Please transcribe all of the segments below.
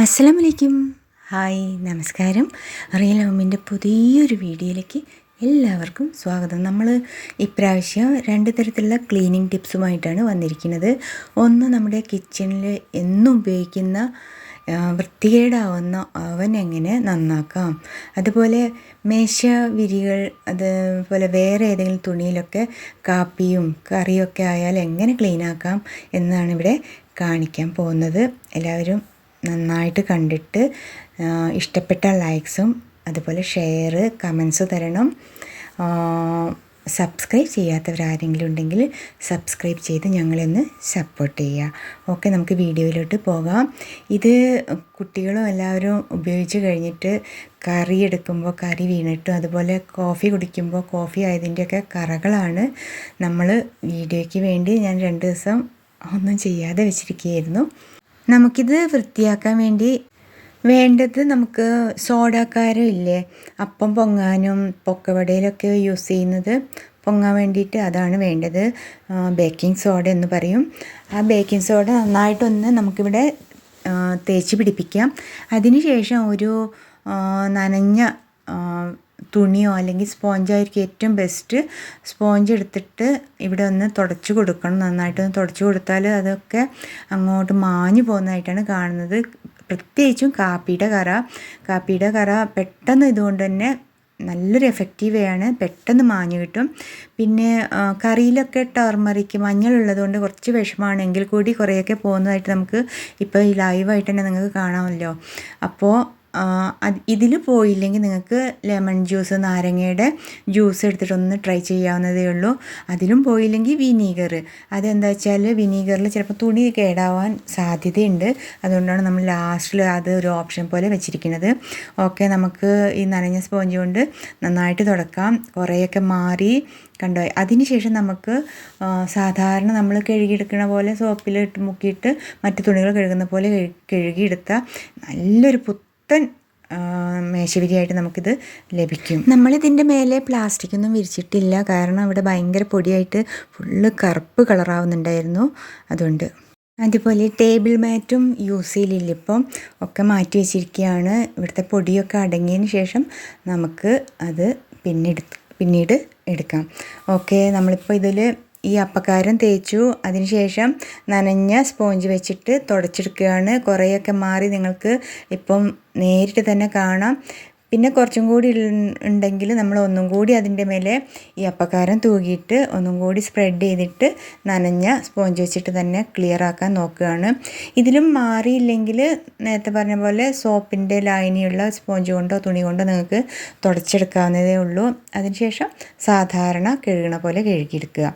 അസ്സലാമലൈക്കും. ഹായ് നമസ്കാരം. റിയൽ ഹോമിന്റെ പുതിയൊരു വീഡിയോയിലേക്ക് എല്ലാവർക്കും സ്വാഗതം. നമ്മൾ ഇപ്രാവശ്യം രണ്ട് തരത്തിലുള്ള ക്ലീനിങ് ടിപ്സുമായിട്ടാണ് വന്നിരിക്കുന്നത്. ഒന്ന് നമ്മുടെ കിച്ചണിൽ എന്നും ഉപയോഗിക്കുന്ന വൃത്തികേടാവുന്ന അവൻ എങ്ങനെ നന്നാക്കാം? അതുപോലെ മേശ വിരികൾ അതുപോലെ വേറെ ഏതെങ്കിലും തുണിയിലൊക്കെ കാപ്പിയും കറിയൊക്കെ ആയാൽ എങ്ങനെ ക്ലീനാക്കാം എന്നാണ് ഇവിടെ കാണിക്കാൻ പോകുന്നത്. എല്ലാവരും നന്നായിട്ട് കണ്ടിട്ട് ഇഷ്ടപ്പെട്ട ലൈക്സും അതുപോലെ ഷെയർ കമൻസ് തരണം. സബ്സ്ക്രൈബ് ചെയ്യാത്തവരാരെങ്കിലും ഉണ്ടെങ്കിൽ സബ്സ്ക്രൈബ് ചെയ്ത് ഞങ്ങളെന്ന് സപ്പോർട്ട് ചെയ്യുക. ഓക്കെ നമുക്ക് വീഡിയോയിലോട്ട് പോകാം. ഇത് കുട്ടികളും എല്ലാവരും ഉപയോഗിച്ച് കഴിഞ്ഞിട്ട് കറി എടുക്കുമ്പോൾ കറി വീണിട്ടും അതുപോലെ കോഫി കുടിക്കുമ്പോൾ കോഫി ആയതിന്റെയൊക്കെ കറകളാണ് നമ്മൾ വീഡിയോയ്ക്ക് വേണ്ടി ഞാൻ രണ്ട് ദിവസം ഒന്നും ചെയ്യാതെ വെച്ചിരിക്കുകയായിരുന്നു. നമുക്കിത് വൃത്തിയാക്കാൻ വേണ്ടി വേണ്ടത് നമുക്ക് സോഡാക്കാരം ഇല്ലേ? അപ്പം പൊങ്ങാനും പൊക്കവടയിലൊക്കെ യൂസ് ചെയ്യുന്നത് പൊങ്ങാൻ വേണ്ടിയിട്ട് അതാണ് വേണ്ടത്. ബേക്കിംഗ് സോഡ എന്ന് പറയും. ആ ബേക്കിംഗ് സോഡ നന്നായിട്ടൊന്ന് നമുക്കിവിടെ തേച്ച് പിടിപ്പിക്കാം. അതിനുശേഷം ഒരു നനഞ്ഞ തുണിയോ അല്ലെങ്കിൽ സ്പോഞ്ചായിരിക്കും ഏറ്റവും ബെസ്റ്റ് സ്പോഞ്ച് എടുത്തിട്ട് ഇവിടെ ഒന്ന് തുടച്ച് കൊടുക്കണം. നന്നായിട്ടൊന്ന് തുടച്ച് കൊടുത്താൽ അതൊക്കെ അങ്ങോട്ട് മാഞ്ഞു പോകുന്നതായിട്ടാണ് കാണുന്നത്. പ്രത്യേകിച്ചും കാപ്പിയുടെ കറ. കാപ്പിയുടെ കറ പെട്ടെന്ന് ഇതുകൊണ്ട് തന്നെ നല്ലൊരു എഫക്റ്റീവാണ് പെട്ടെന്ന് മാഞ്ഞു കിട്ടും. പിന്നെ കറിയിലൊക്കെ ടർമറിക്ക് മഞ്ഞളുള്ളതുകൊണ്ട് കുറച്ച് വിഷമാണെങ്കിൽ കൂടി കുറേയൊക്കെ പോകുന്നതായിട്ട് നമുക്ക് ഇപ്പോൾ ഈ ലൈവായിട്ട് തന്നെ നിങ്ങൾക്ക് കാണാമല്ലോ. അപ്പോൾ ഇതിൽ പോയില്ലെങ്കിൽ നിങ്ങൾക്ക് ലെമൺ ജ്യൂസ് നാരങ്ങയുടെ ജ്യൂസ് എടുത്തിട്ടൊന്ന് ട്രൈ ചെയ്യാവുന്നതേ ഉള്ളൂ. അതിലും പോയില്ലെങ്കിൽ വിനീഗർ അതെന്താ വെച്ചാൽ വിനീഗറിൽ ചിലപ്പോൾ തുണി കേടാവാൻ സാധ്യതയുണ്ട്. അതുകൊണ്ടാണ് നമ്മൾ ലാസ്റ്റിൽ അത് ഒരു ഓപ്ഷൻ പോലെ വെച്ചിരിക്കുന്നത്. ഓക്കെ നമുക്ക് ഈ നനഞ്ഞ സ്പോഞ്ച് കൊണ്ട് നന്നായിട്ട് തുടക്കാം. കുറേയൊക്കെ മാറി കണ്ടോ? അതിനുശേഷം നമുക്ക് സാധാരണ നമ്മൾ കഴുകിയെടുക്കുന്ന പോലെ സോപ്പിലിട്ട് മുക്കിയിട്ട് മറ്റു തുണികൾ കഴുകുന്ന പോലെ കഴുകിയെടുത്താൽ നല്ലൊരു നല്ലൊരു പുത്തൻ മേശവിരിയായിട്ട് നമുക്കിത് ലഭിക്കും. നമ്മളിതിന്റെ മേലെ പ്ലാസ്റ്റിക് ഒന്നും വിരിച്ചിട്ടില്ല. കാരണം ഇവിടെ ഭയങ്കര പൊടിയായിട്ട് ഫുള്ള് കറുപ്പ് കളറാവുന്നുണ്ടായിരുന്നു. അതുകൊണ്ട് അതുപോലെ ടേബിൾ മാറ്റും യൂസ് ചെയ്യലില്ല ഇപ്പം ഒക്കെ മാറ്റി വെച്ചിരിക്കുകയാണ്. ഇവിടുത്തെ പൊടിയൊക്കെ അടങ്ങിയതിന് ശേഷം നമുക്ക് അത് പിന്നീട് പിന്നീട് എടുക്കാം. ഓക്കെ നമ്മളിപ്പോൾ ഇതിൽ ഈ അപ്പക്കാരം തേച്ചു. അതിനുശേഷം നനഞ്ഞ സ്പോഞ്ച് വെച്ചിട്ട് തുടച്ചെടുക്കുകയാണ്. കുറേയൊക്കെ മാറി നിങ്ങൾക്ക് ഇപ്പം നേരിട്ട് തന്നെ കാണാം. പിന്നെ കുറച്ചും കൂടി ഉണ്ടെങ്കിൽ നമ്മൾ ഒന്നും കൂടി അതിന്റെ മേലെ ഈ അപ്പക്കാരം തൂകിയിട്ട് ഒന്നും കൂടി സ്പ്രെഡ് ചെയ്തിട്ട് നനഞ്ഞ സ്പോഞ്ച് വെച്ചിട്ട് തന്നെ ക്ലിയർ ആക്കാൻ നോക്കുകയാണ്. ഇതിലും മാറിയില്ലെങ്കിൽ നേരത്തെ പറഞ്ഞ പോലെ സോപ്പിന്റെ ലായനിയുള്ള സ്പോഞ്ച് കൊണ്ടോ തുണി കൊണ്ടോ നിങ്ങൾക്ക് തുടച്ചെടുക്കാവുന്നതേ ഉള്ളൂ. അതിനുശേഷം സാധാരണ കഴുകണ പോലെ കഴുകിയെടുക്കുക.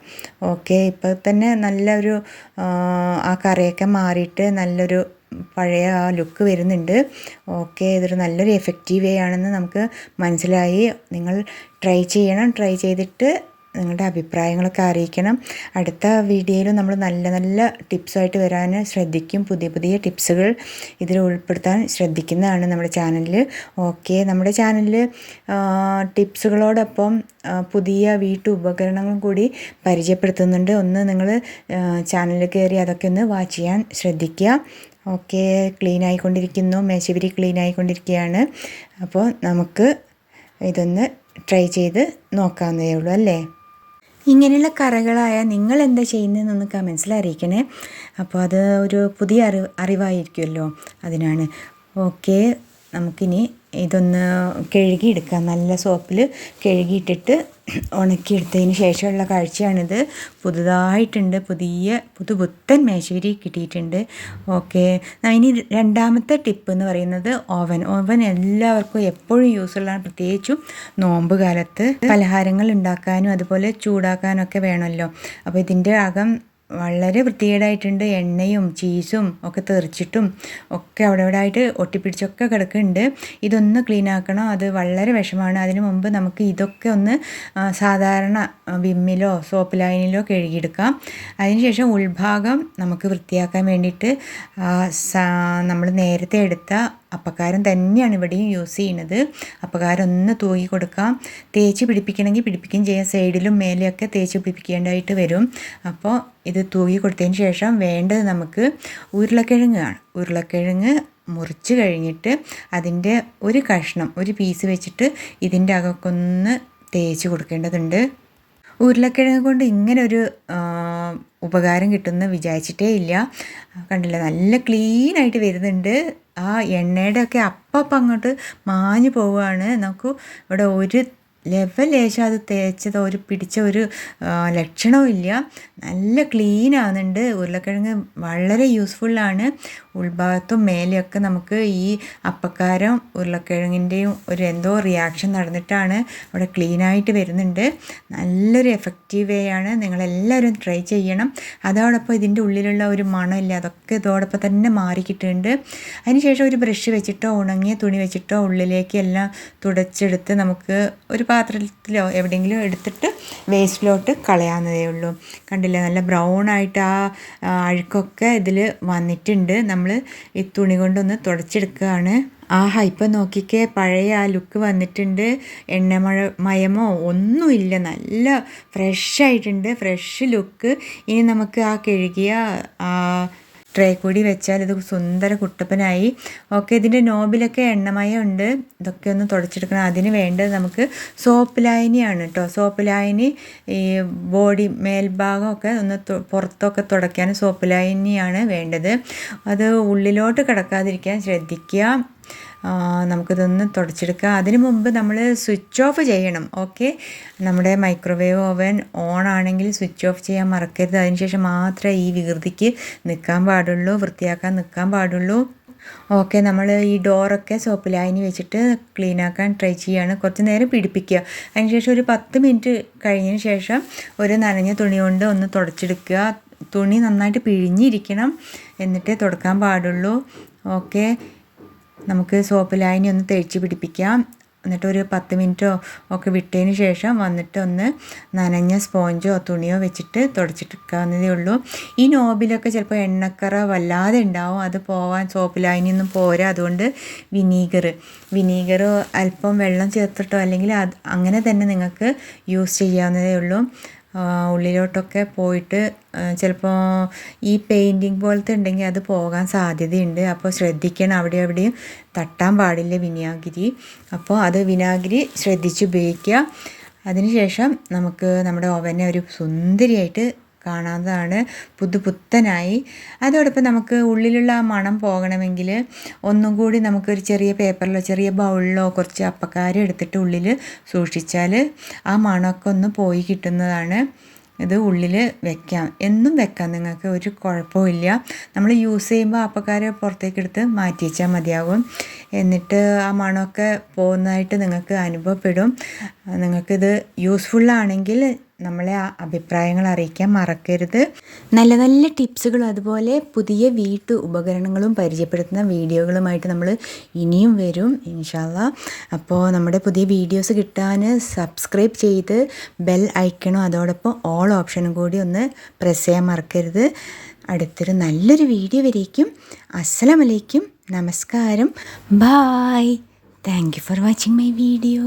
ഓക്കെ ഇപ്പോൾ തന്നെ നല്ലൊരു ആ, കറയൊക്കെ മാറിയിട്ട് നല്ലൊരു പഴയ ആ ലുക്ക് വരുന്നുണ്ട്. ഓക്കെ ഇതൊരു നല്ലൊരു എഫക്റ്റീവ് വേ ആണെന്ന് നമുക്ക് മനസ്സിലായി. നിങ്ങൾ ട്രൈ ചെയ്യണം. ട്രൈ ചെയ്തിട്ട് നിങ്ങളുടെ അഭിപ്രായങ്ങളൊക്കെ അറിയിക്കണം. അടുത്ത വീഡിയോയിലും നമ്മൾ നല്ല നല്ല ടിപ്സുമായിട്ട് വരാൻ ശ്രദ്ധിക്കും. പുതിയ പുതിയ ടിപ്സുകൾ ഇതിൽ ഉൾപ്പെടുത്താൻ ശ്രദ്ധിക്കുന്നതാണ് നമ്മുടെ ചാനലിൽ ഓക്കെ നമ്മുടെ ചാനലിൽ ടിപ്സുകളോടൊപ്പം പുതിയ വീട്ടു ഉപകരണങ്ങളും കൂടി പരിചയപ്പെടുത്തുന്നുണ്ട്. ഒന്ന് നിങ്ങൾ ചാനലിൽ കയറി അതൊക്കെ ഒന്ന് വാച്ച് ചെയ്യാൻ ശ്രദ്ധിക്കുക. ഓക്കെ ക്ലീൻ ആയിക്കൊണ്ടിരിക്കുന്നു മേശവിരി ക്ലീൻ ആയിക്കൊണ്ടിരിക്കുകയാണ് അപ്പോൾ നമുക്ക് ഇതൊന്ന് ട്രൈ ചെയ്ത് നോക്കാവുന്നതേ ഉള്ളൂ അല്ലേ? ഇങ്ങനെയുള്ള കറകളായ നിങ്ങൾ എന്താ ചെയ്യുന്നതെന്നൊന്ന് കമൻസിൽ അറിയിക്കണേ. അപ്പോൾ അത് ഒരു പുതിയ അറിവ് അറിവായിരിക്കുമല്ലോ അതിനാണ്. ഓക്കെ നമുക്കിനി ഇതൊന്ന് കഴുകിയെടുക്കാം. നല്ല സോപ്പിൽ കഴുകിയിട്ടിട്ട് ഉണക്കിയെടുത്തതിന് ശേഷമുള്ള കാഴ്ചയാണിത്. പുതുതായിട്ടുണ്ട്. പുതിയ പുതുപുത്തൻ മേശേരി കിട്ടിയിട്ടുണ്ട്. ഓക്കെ. ഇനി രണ്ടാമത്തെ ടിപ്പ് എന്ന് പറയുന്നത് ഓവൻ. ഓവൻ എല്ലാവർക്കും എപ്പോഴും യൂസ്ഫുള്ളാണ് പ്രത്യേകിച്ചും നോമ്പ് കാലത്ത് പലഹാരങ്ങൾ ഉണ്ടാക്കാനും അതുപോലെ ചൂടാക്കാനും ഒക്കെ വേണമല്ലോ. അപ്പോൾ ഇതിന്റെ അകം വളരെ വൃത്തികേടായിട്ടുണ്ട്. എണ്ണയും ചീസും ഒക്കെ തെറിച്ചിട്ടും ഒക്കെ അവിടെ അവിടെ ആയിട്ട് ഒട്ടിപ്പിടിച്ചൊക്കെ കിടക്കുന്നുണ്ട്. ഇതൊന്ന് ക്ലീൻ ആക്കണം? അത് വളരെ വിഷമാണ് അതിന് മുമ്പ് നമുക്ക് ഇതൊക്കെ ഒന്ന് സാധാരണ വിമ്മിലോ സോപ്പ് ലൈനിലോ കഴുകിയെടുക്കാം. അതിനുശേഷം ഉൾഭാഗം നമുക്ക് വൃത്തിയാക്കാൻ വേണ്ടിയിട്ട് നമ്മൾ നേരത്തെ എടുത്ത അപ്പക്കാരം തന്നെയാണ് ഇവിടെയും യൂസ് ചെയ്യുന്നത്. അപ്പക്കാരം ഒന്ന് തൂങ്ങി കൊടുക്കാം. തേച്ച് പിടിപ്പിക്കണമെങ്കിൽ പിടിപ്പിക്കുകയും ചെയ്യാം. സൈഡിലും മേലെയൊക്കെ തേച്ച് പിടിപ്പിക്കേണ്ടതായിട്ട് വരും. അപ്പോൾ ഇത് തൂങ്ങി കൊടുത്തതിന് ശേഷം വേണ്ടത് നമുക്ക് ഉരുളക്കിഴങ്ങാണ്. ഉരുളക്കിഴങ്ങ് മുറിച്ച് കഴിഞ്ഞിട്ട് അതിന്റെ ഒരു കഷ്ണം ഒരു പീസ് വെച്ചിട്ട് ഇതിന്റെ അകക്കൊന്ന് തേച്ച് കൊടുക്കേണ്ടതുണ്ട്. ഉരുളക്കിഴങ്ങ് കൊണ്ട് ഇങ്ങനെ ഒരു ഉപകാരം കിട്ടുമെന്ന് വിചാരിച്ചിട്ടേ ഇല്ല. കണ്ടില്ല? നല്ല ക്ലീനായിട്ട് വരുന്നുണ്ട്. ആ എണ്ണയുടെ ഒക്കെ അപ്പം അങ്ങോട്ട് മാഞ്ഞു പോവുകയാണ്. നമുക്ക് ഇവിടെ ഒരു ലെവൽ ലേശം അത് തേച്ചത് ഒരു പിടിച്ച ഒരു ലക്ഷണവും ഇല്ല. നല്ല ക്ലീൻ ആവുന്നുണ്ട്. ഉരുളക്കിഴങ്ങ് വളരെ യൂസ്ഫുള്ളാണ് ഉൾഭാഗത്തും മേലെയൊക്കെ നമുക്ക് ഈ അപ്പക്കാരം ഉരുളക്കിഴങ്ങിന്റെയും ഒരു എന്തോ റിയാക്ഷൻ നടന്നിട്ടാണ് അവിടെ ക്ലീനായിട്ട് വരുന്നുണ്ട്. നല്ലൊരു എഫക്റ്റീവ് വേ ആണ്. നിങ്ങളെല്ലാവരും ട്രൈ ചെയ്യണം. അതോടൊപ്പം ഇതിന്റെ ഉള്ളിലുള്ള ഒരു മണമില്ല. അതൊക്കെ ഇതോടൊപ്പം തന്നെ മാറിക്കിട്ടുണ്ട് അതിനുശേഷം ഒരു ബ്രഷ് വെച്ചിട്ടോ ഉണങ്ങിയ തുണി വെച്ചിട്ടോ ഉള്ളിലേക്ക് എല്ലാം തുടച്ചെടുത്ത് നമുക്ക് ഒരു പാത്രത്തിലോ എവിടെയെങ്കിലും എടുത്തിട്ട് വേസ്റ്റിലോട്ട് കളയാവുന്നതേ ഉള്ളൂ. കണ്ടില്ലേ? നല്ല ബ്രൗൺ ആയിട്ട് ആ അഴുക്കൊക്കെ ഇതിൽ വന്നിട്ടുണ്ട്. നമ്മൾ ഈ തുണി കൊണ്ടൊന്ന് തുടച്ചെടുക്കുകയാണ്. ആഹാ ഇപ്പം നോക്കിക്കേ പഴയ ആ ലുക്ക് വന്നിട്ടുണ്ട്. എണ്ണമഴ മയമോ ഒന്നുമില്ല. നല്ല ഫ്രഷ് ആയിട്ടുണ്ട്. ഫ്രഷ് ലുക്ക് ഇനി നമുക്ക് ആ കഴുകിയ ട്രേ കൂടി വെച്ചാൽ ഇത് സുന്ദര കുട്ടപ്പനായി. ഓക്കെ ഇതിന്റെ നോബിലൊക്കെ എണ്ണമയം ഉണ്ട്. ഇതൊക്കെ ഒന്ന് തുടച്ചെടുക്കണം. അതിന് വേണ്ടത് നമുക്ക് സോപ്പ് ലായനിയാണ് കേട്ടോ സോപ്പ് ലായനി ഈ ബോഡി മേൽഭാഗമൊക്കെ ഒന്ന് പുറത്തൊക്കെ തുടയ്ക്കാൻ സോപ്പ് ലായനിയാണ് വേണ്ടത്. അത് ഉള്ളിലോട്ട് കിടക്കാതിരിക്കാൻ ശ്രദ്ധിക്കുക. നമുക്കിതൊന്ന് തുടച്ചെടുക്കുക. അതിനു മുമ്പ് നമ്മൾ സ്വിച്ച് ഓഫ് ചെയ്യണം ഓക്കെ? നമ്മുടെ മൈക്രോവേവ് ഓവൻ ഓൺ ആണെങ്കിൽ സ്വിച്ച് ഓഫ് ചെയ്യാൻ മറക്കരുത്. അതിനുശേഷം മാത്രമേ ഈ വികൃതിക്ക് നിൽക്കാൻ പാടുള്ളൂ വൃത്തിയാക്കാൻ നിൽക്കാൻ പാടുള്ളൂ. ഓക്കെ നമ്മൾ ഈ ഡോറൊക്കെ ലായനി വെച്ചിട്ട് ക്ലീൻ ആക്കാൻ ട്രൈ ചെയ്യുകയാണ് കുറച്ച് നേരം പിടിപ്പിക്കുക. അതിനുശേഷം ഒരു പത്ത് മിനിറ്റ് കഴിഞ്ഞതിന് ശേഷം ഒരു നനഞ്ഞ തുണി കൊണ്ട് ഒന്ന് തുടച്ചെടുക്കുക. തുണി നന്നായിട്ട് പിഴിഞ്ഞിരിക്കണം. എന്നിട്ടേ തുടക്കാൻ പാടുള്ളൂ. ഓക്കെ നമുക്ക് സോപ്പ് ലായനി ഒന്ന് തേച്ച് പിടിപ്പിക്കാം. എന്നിട്ട് ഒരു പത്ത് മിനിറ്റോ ഒക്കെ വിട്ടതിന് ശേഷം വന്നിട്ട് ഒന്ന് നനഞ്ഞ സ്പോഞ്ചോ തുണിയോ വെച്ചിട്ട് തുടച്ചിട്ടെടുക്കാവുന്നതേ ഉള്ളൂ. ഈ നോബിലൊക്കെ ചിലപ്പോൾ എണ്ണക്കറ വല്ലാതെ ഉണ്ടാവും. അത് പോവാൻ സോപ്പ് ലായനിയൊന്നും പോരാ. അതുകൊണ്ട് വിനീഗർ. വിനീഗർ അല്പം വെള്ളം ചേർത്തിട്ടോ അല്ലെങ്കിൽ അത് അങ്ങനെ തന്നെ നിങ്ങൾക്ക് യൂസ് ചെയ്യാവുന്നതേ ഉള്ളൂ. ഉള്ളിലോട്ടൊക്കെ പോയിട്ട് ചിലപ്പോൾ ഈ പെയിന്റിങ് പോലത്തെ ഉണ്ടെങ്കിൽ അത് പോകാൻ സാധ്യതയുണ്ട്. അപ്പോൾ ശ്രദ്ധിക്കണം. അവിടെ എവിടെയും തട്ടാൻ പാടില്ല വിനാഗിരി. അപ്പോൾ അത് വിനാഗിരി ശ്രദ്ധിച്ച് ഉപയോഗിക്കുക. അതിനുശേഷം നമുക്ക് നമ്മുടെ ഓവനെ ഒരു സുന്ദരിയായിട്ട് കാണാവുന്നതാണ്. പുതുപുത്തനായി. അതോടൊപ്പം നമുക്ക് ഉള്ളിലുള്ള ആ മണം പോകണമെങ്കിൽ ഒന്നും കൂടി നമുക്കൊരു ചെറിയ പേപ്പറിലോ ചെറിയ ബൗളിലോ കുറച്ച് അപ്പക്കാരം എടുത്തിട്ട് ഉള്ളിൽ സൂക്ഷിച്ചാൽ ആ മണമൊക്കെ ഒന്ന് പോയി കിട്ടുന്നതാണ്. ഇത് ഉള്ളിൽ വെക്കാം. എന്നും വെക്കാം. നിങ്ങൾക്ക് ഒരു കുഴപ്പമില്ല നമ്മൾ യൂസ് ചെയ്യുമ്പോൾ അപ്പക്കാരെ പുറത്തേക്ക് എടുത്ത് മാറ്റി വെച്ചാൽ മതിയാകും. എന്നിട്ട് ആ മണമൊക്കെ പോകുന്നതായിട്ട് നിങ്ങൾക്ക് അനുഭവപ്പെടും. നിങ്ങൾക്കിത് യൂസ്ഫുള്ളാണെങ്കിൽ നമ്മളെ ആ അഭിപ്രായങ്ങൾ അറിയിക്കാൻ മറക്കരുത്. നല്ല നല്ല ടിപ്സുകളും അതുപോലെ പുതിയ വീട്ടു ഉപകരണങ്ങളും പരിചയപ്പെടുത്തുന്ന വീഡിയോകളുമായിട്ട് നമ്മൾ ഇനിയും വരും ഇൻഷാല്ല അപ്പോൾ നമ്മുടെ പുതിയ വീഡിയോസ് കിട്ടാൻ സബ്സ്ക്രൈബ് ചെയ്ത് ബെൽ ഐക്കണും അതോടൊപ്പം ഓൾ ഓപ്ഷനും കൂടി ഒന്ന് പ്രസ് ചെയ്യാൻ മറക്കരുത്. അടുത്തൊരു നല്ലൊരു വീഡിയോ വരേക്കും. അസ്സലമലൈക്കും. നമസ്കാരം. Bye. Thank you for watching my video.